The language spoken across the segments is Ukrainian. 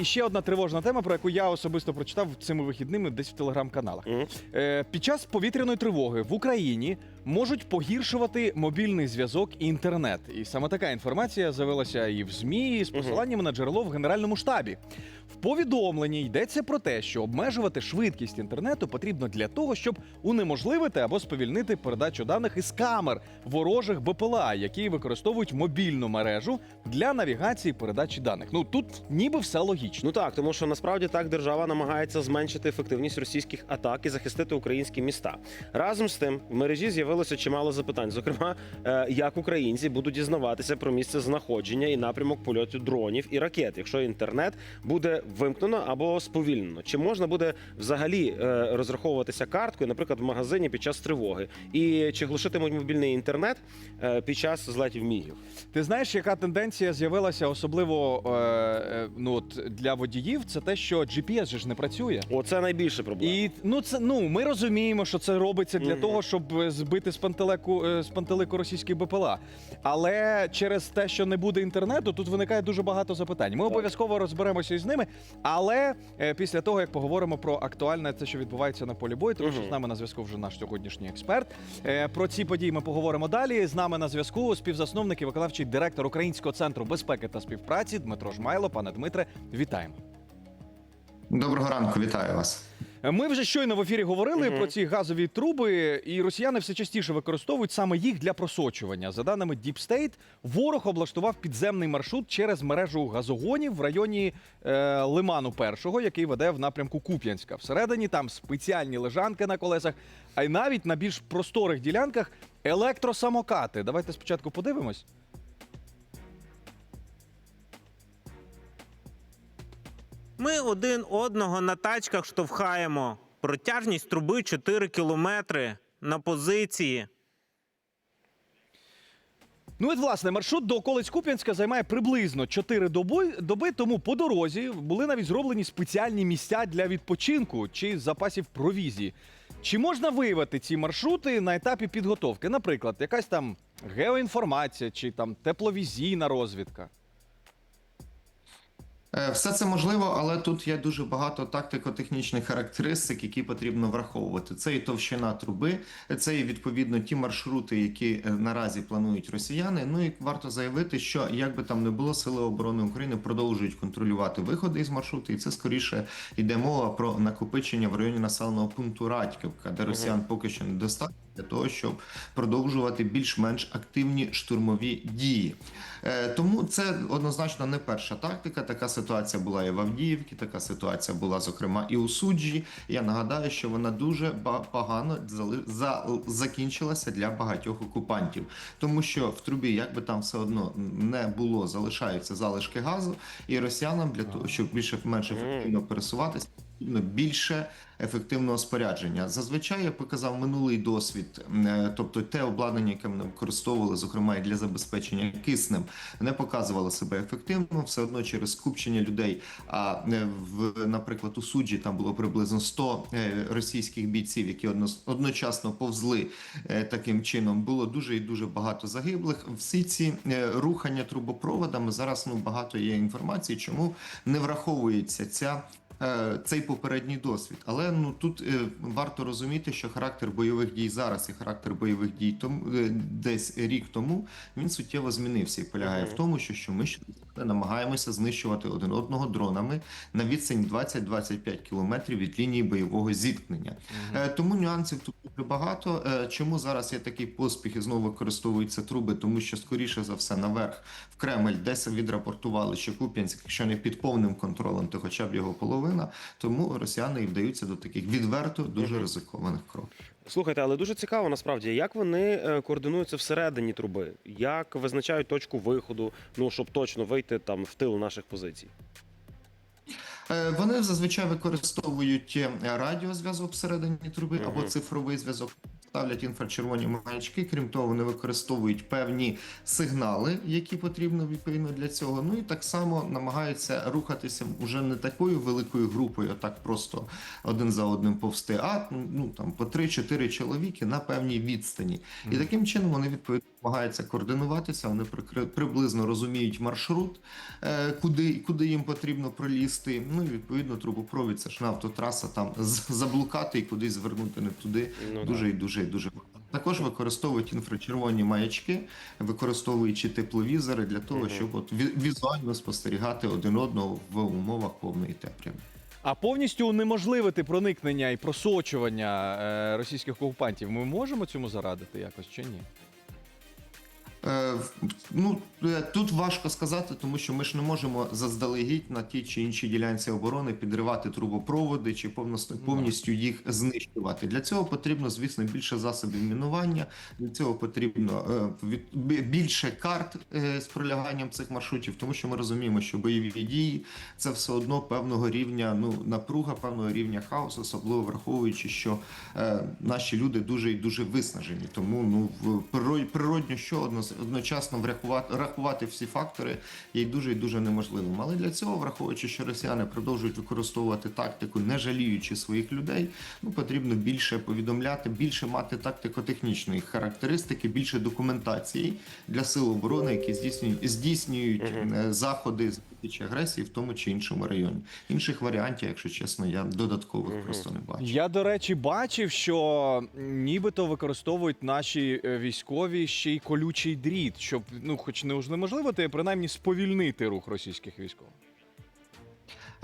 І ще одна тривожна тема, про яку я особисто прочитав цими вихідними десь в телеграм-каналах. Е, під час повітряної тривоги в Україні можуть погіршувати мобільний зв'язок і інтернет. І саме така інформація з'явилася і в ЗМІ з посиланням на джерело в Генеральному штабі. В повідомленні йдеться про те, що обмежувати швидкість інтернету потрібно для того, щоб унеможливити або сповільнити передачу даних із камер ворожих БПЛА, які використовують мобільну мережу для навігації передачі даних. Ну тут ніби все логічно. Ну так, тому що насправді так держава намагається зменшити ефективність російських атак і захистити українські міста. Разом з тим, в мережі з'явилося чимало запитань. Зокрема, е, як українці будуть дізнаватися про місце знаходження і напрямок польоту дронів і ракет, якщо інтернет буде вимкнено або сповільнено. Чи можна буде взагалі е, розраховуватися карткою, наприклад, в магазині під час тривоги? І чи глушитимуть мобільний інтернет е, під час злетів мігів? Ти знаєш, яка тенденція з'явилася, особливо е, ну, от для водіїв, це те, що GPS же ж не працює. Оце найбільше проблема. І ну це ну ми розуміємо, що це робиться для Мгм. того, щоб е, збити з пантелеку е, з пантелику російських БПЛА. Але через те, що не буде інтернету, тут виникає дуже багато запитань. Ми обов'язково розберемося із ними. Але е, після того як поговоримо про актуальне те, що відбувається на полі бою, тому що з нами на зв'язку вже наш сьогоднішній експерт. Е, Про ці події ми поговоримо далі. З нами на зв'язку співзасновник і виконавчий директор Українського центру безпеки та співпраці Дмитро Жмайло. Пане Дмитре, вітаємо. Доброго ранку, вітаю вас. Ми вже щойно в ефірі говорили про ці газові труби, і росіяни все частіше використовують саме їх для просочування. За даними Deep State, ворог облаштував підземний маршрут через мережу газогонів в районі е, Лиману Першого, який веде в напрямку Куп'янська. Всередині там спеціальні лежанки на колесах, а й навіть на більш просторих ділянках електросамокати. Давайте спочатку подивимось. Ми один одного на тачках штовхаємо. Протяжність труби 4 кілометри на позиції. Ну, от, власне, маршрут до околиць Куп'янська займає приблизно 4 доби, доби, тому по дорозі були навіть зроблені спеціальні місця для відпочинку чи запасів провізії. Чи можна виявити ці маршрути на етапі підготовки? Наприклад, якась там геоінформація чи там тепловізійна розвідка? Е, Все це можливо, але тут є дуже багато тактико-технічних характеристик, які потрібно враховувати. Це і товщина труби, це і відповідно ті маршрути, які е, наразі планують росіяни. Ну і варто заявити, що як би там не було, сили оборони України продовжують контролювати виходи із маршруту, і це скоріше йде мова про накопичення в районі населеного пункту Радьківка, де росіян поки що недостатньо для того, щоб продовжувати більш-менш активні штурмові дії. Е, Тому це однозначно не перша тактика. Така ситуація була і в Авдіївці, така ситуація була, зокрема, і у суджі. Я нагадаю, що вона дуже погано закінчилася для багатьох окупантів, тому що в трубі, як би там все одно не було, залишаються залишки газу, і росіянам для того, щоб більше менш ефективно пересуватися. Більше ефективного спорядження. Зазвичай я показав минулий досвід, е, тобто те обладнання, яке ми використовували, зокрема і для забезпечення киснем, не показувало себе ефективно. Все одно через скупчення людей. А е, в, наприклад, у суджі там було приблизно 100 е, російських бійців, які одночасно повзли таким чином. Було дуже і дуже багато загиблих. Всі ці рухання трубопроводами зараз ну багато є інформації, чому не враховується ця. Е, Цей попередній досвід, але ну тут е, варто розуміти, що характер бойових дій зараз і характер бойових дій тому е, десь рік тому він суттєво змінився і полягає в тому, що, що ми ще намагаємося знищувати один одного дронами на відстань 20-25 кілометрів від лінії бойового зіткнення. Е, Тому нюансів тут дуже багато. Е, Чому зараз є такий поспіх і знову використовуються труби? Тому що скоріше за все наверх в Кремль десь відрапортували, що Куп'янськ, якщо не під повним контролем, то хоча б його половина. Тому росіяни і вдаються до таких відверто дуже ризикованих кроків. Слухайте, але дуже цікаво насправді, як вони е, координуються всередині труби, як визначають точку виходу, ну щоб точно вийти там в тил наших позицій. Е, Вони зазвичай використовують е, радіозв'язок всередині труби або цифровий зв'язок. Ставлять інфрачервоні маячки. Крім того, вони використовують певні сигнали, які потрібно відповідно для цього. Ну і так само намагаються рухатися вже не такою великою групою, а так просто один за одним повсти, а ну там по 3-4 чоловіки на певній відстані. І таким чином вони відповідно намагаються координуватися, вони прикри- приблизно розуміють маршрут, е, куди, куди їм потрібно пролізти. Ну і відповідно трубопровід, це ж не автотраса, там з- заблукати і кудись звернути не туди. Ну, дуже і дуже і дуже. Також використовують інфрачервоні маячки, використовуючи тепловізори для того, Мгм. щоб от візуально спостерігати один одного в умовах повної темряви. А повністю унеможливити проникнення і просочування е, російських окупантів ми можемо цьому зарадити якось чи ні? Е, ну е, тут важко сказати, тому що ми ж не можемо заздалегідь на тій чи іншій ділянці оборони підривати трубопроводи чи повністю, повністю їх знищувати. Для цього потрібно, звісно, більше засобів мінування. Для цього потрібно е, більше карт з проляганням цих маршрутів, тому що ми розуміємо, що бойові дії це все одно певного рівня ну напруга, певного рівня хаосу, особливо враховуючи, що наші люди дуже і дуже виснажені. Тому ну природньо, що одно, одночасно врахувати рахувати всі фактори є дуже і дуже неможливим. Але для цього, враховуючи, що росіяни продовжують використовувати тактику, не жаліючи своїх людей, ну потрібно більше повідомляти, більше мати тактико-технічної характеристики, більше документації для сил оборони, які здійснюють здійснюють е, заходи з агресії в тому чи іншому районі. Інших варіантів, якщо чесно, я додаткових Мгм. просто не бачу. Я, до речі, бачив, що нібито використовують наші е, військові ще й колючий дріт, щоб ну, хоч не унеможливити, а принаймні сповільнити рух російських військових.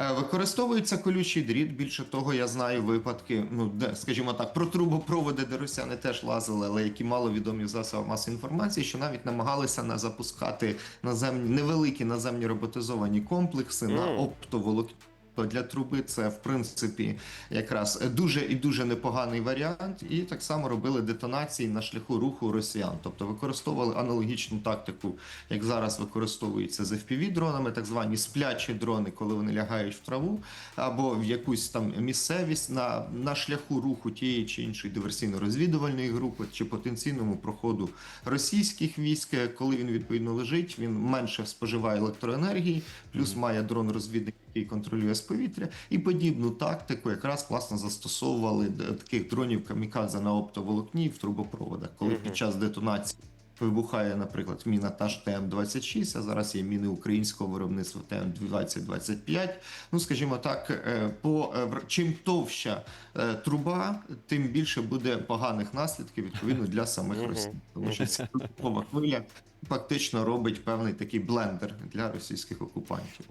Е, Використовується колючий дріт. Більше того, я знаю випадки, ну де, скажімо так, про трубопроводи, де росіяни теж лазили, але які мало відомі в засобах масової інформації, що навіть намагалися не запускати наземні невеликі наземні роботизовані комплекси на Мгм. оптоволокні. Для труби це в принципі якраз дуже і дуже непоганий варіант, і так само робили детонації на шляху руху росіян, тобто використовували аналогічну тактику, як зараз використовується з fpv дронами, так звані сплячі дрони, коли вони лягають в траву або в якусь там місцевість на, на шляху руху тієї чи іншої диверсійно-розвідувальної групи чи потенційному проходу російських військ. Коли він відповідно лежить, він менше споживає електроенергії, плюс має дрон розвідник, який контролює з повітря, і подібну тактику якраз класно застосовували д- таких дронів камікадзе на оптоволокні в трубопроводах, коли під час детонації. Вибухає, наприклад, міна та ж ТМ-26, а зараз є міни українського виробництва ТМ-2025. Ну, скажімо так, е, по е, чим товща е, труба, тим більше буде поганих наслідків відповідно для самих Мгм. росіян. Тому що ця вибухова хвиля фактично робить певний такий блендер для російських окупантів.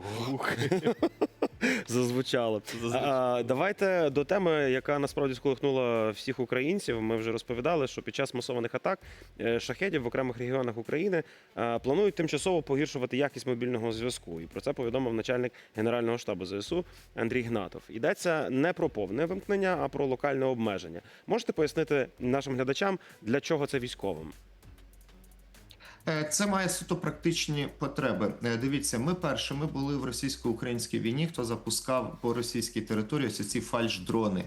Зазвучало. А, давайте до теми, яка насправді сколихнула всіх українців. Ми вже розповідали, що під час масованих атак е, шахедів в окремих регіонах України е, планують тимчасово погіршувати якість мобільного зв'язку. І про це повідомив начальник Генерального штабу ЗСУ Андрій Гнатов. Йдеться не про повне вимкнення, а про локальне обмеження. Можете пояснити нашим глядачам, для чого це військовим? Е, Це має суто практичні потреби. Е, Дивіться, ми першими були в російсько-українській війні, хто запускав по російській території ось ці фальш-дрони,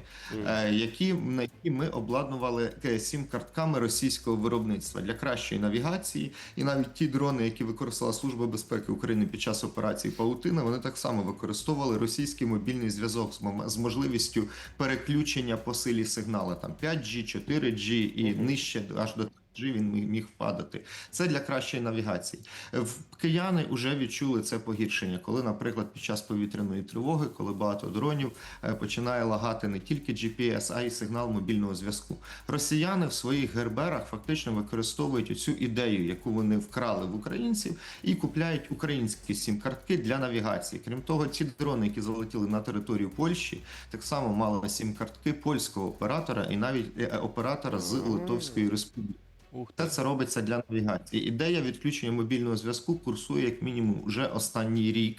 е, які на які ми обладнували сім картками російського виробництва для кращої навігації. І навіть ті дрони, які використала Служба безпеки України під час операції Паутина, вони так само використовували російський мобільний зв'язок з можливістю переключення по силі сигнала там 5G, 4G і нижче аж до 3G він міг- впадати. Це для кращої навігації. Е, кияни вже відчули це погіршення, коли, наприклад, під час повітряної тривоги, коли багато дронів е, починає лагати не тільки GPS, а й сигнал мобільного зв'язку. Росіяни в своїх герберах фактично використовують цю ідею, яку вони вкрали в українців, і купляють українські сім-картки для навігації. Крім того, ці дрони, які залетіли на територію Польщі, так само мали сім-картки польського оператора і навіть е, оператора з Литовської республіки. Все це робиться для навігації. Ідея відключення мобільного зв'язку курсує як мінімум вже останній рік.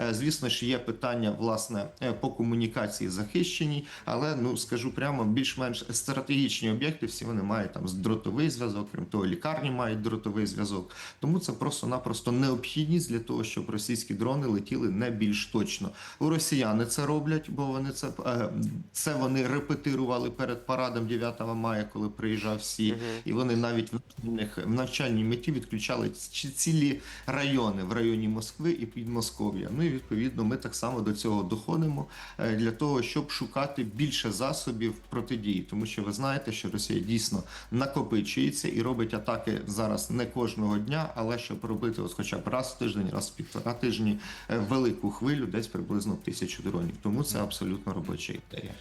Е, Звісно ж, є питання власне е, по комунікації захищеній, але ну скажу прямо, більш-менш стратегічні об'єкти всі вони мають там дротовий зв'язок. Крім того, лікарні мають дротовий зв'язок. Тому це просто-напросто необхідність для того, щоб російські дрони летіли не більш точно. У росіяни це роблять, бо вони це е, це вони репетирували перед парадом 9 мая, коли приїжджав всі, і вони навіть навіть в навчальних- в навчальній меті відключали ці- цілі райони в районі Москви і Підмосков'я. Ну і відповідно ми так само до цього доходимо е, для того, щоб шукати більше засобів протидії, тому що ви знаєте, що Росія дійсно накопичується і робить атаки зараз не кожного дня, але щоб робити ось хоча б раз в тиждень, раз в півтора тижні е, велику хвилю, десь приблизно тисячу дронів. Тому це абсолютно робоча ідея.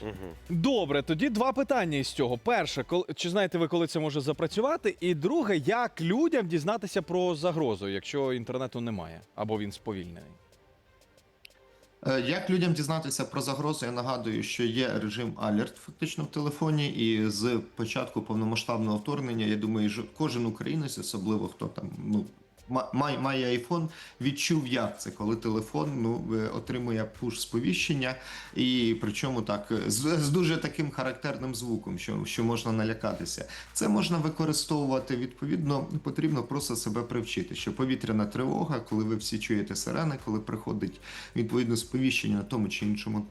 Добре, тоді два питання із цього. Перше, кол- чи знаєте ви, коли це може запрацювати? І друге, як людям дізнатися про загрозу, якщо інтернету немає або він сповільнений? Е, Як людям дізнатися про загрозу? Я нагадую, що є режим алерт фактично в телефоні, і з початку повномасштабного вторгнення, я думаю, кожен українець, особливо хто там ну. Ма- Має, айфон, відчув, як це, коли телефон ну, е, отримує пуш сповіщення, і причому так е, з, з дуже таким характерним звуком, що, що можна налякатися. Це можна використовувати відповідно, потрібно просто себе привчити. Що повітряна тривога, коли ви всі чуєте сирени, коли приходить відповідно сповіщення на тому чи іншому.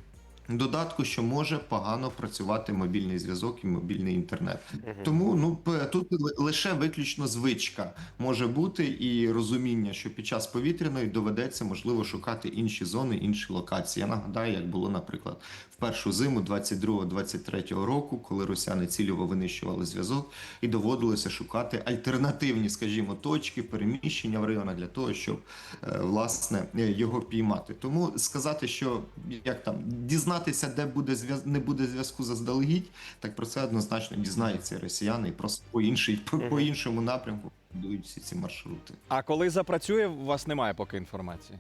Додатку, що може погано працювати мобільний зв'язок і мобільний інтернет, тому ну тут лише виключно звичка може бути і розуміння, що під час повітряної доведеться можливо шукати інші зони, інші локації. Я нагадаю, як було, наприклад, в першу зиму 22-23 року, коли росіяни цільово винищували зв'язок, і доводилося шукати альтернативні, скажімо, точки переміщення в районах для того, щоб е, власне його піймати. Тому сказати, що як там дізнатися, де буде зв'яз... не буде зв'язку заздалегідь, так про це однозначно дізнаються росіяни і просто по іншій по, по іншому напрямку будують всі ці маршрути. А коли запрацює, у вас немає поки інформації.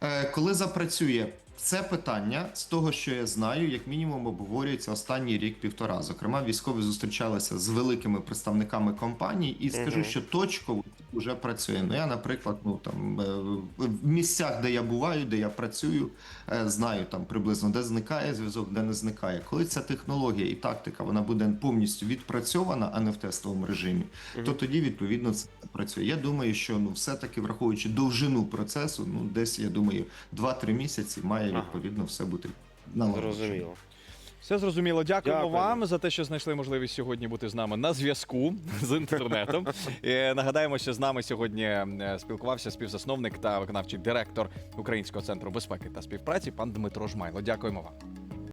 Е, Коли запрацює це питання, з того, що я знаю, як мінімум обговорюється останній рік-півтора. Зокрема, військові зустрічалися з великими представниками компаній, і скажу, що точково вже працює. Ну я, наприклад, ну там е, в місцях, де я буваю, де я працюю, е, знаю там приблизно де зникає зв'язок, де не зникає. Коли ця технологія і тактика вона буде повністю відпрацьована, а не в тестовому режимі, то тоді відповідно це працює. Я думаю, що ну все-таки враховуючи довжину процесу, ну десь я думаю, 2-3 місяці має відповідно все бути налагоджено. Зрозуміло. Все зрозуміло. Дякуємо Дякуємо. вам за те, що знайшли можливість сьогодні бути з нами на зв'язку з інтернетом. І Нагадаємо, що з нами сьогодні е, спілкувався співзасновник та виконавчий директор Українського центру безпеки та співпраці пан Дмитро Жмайло. Дякуємо вам.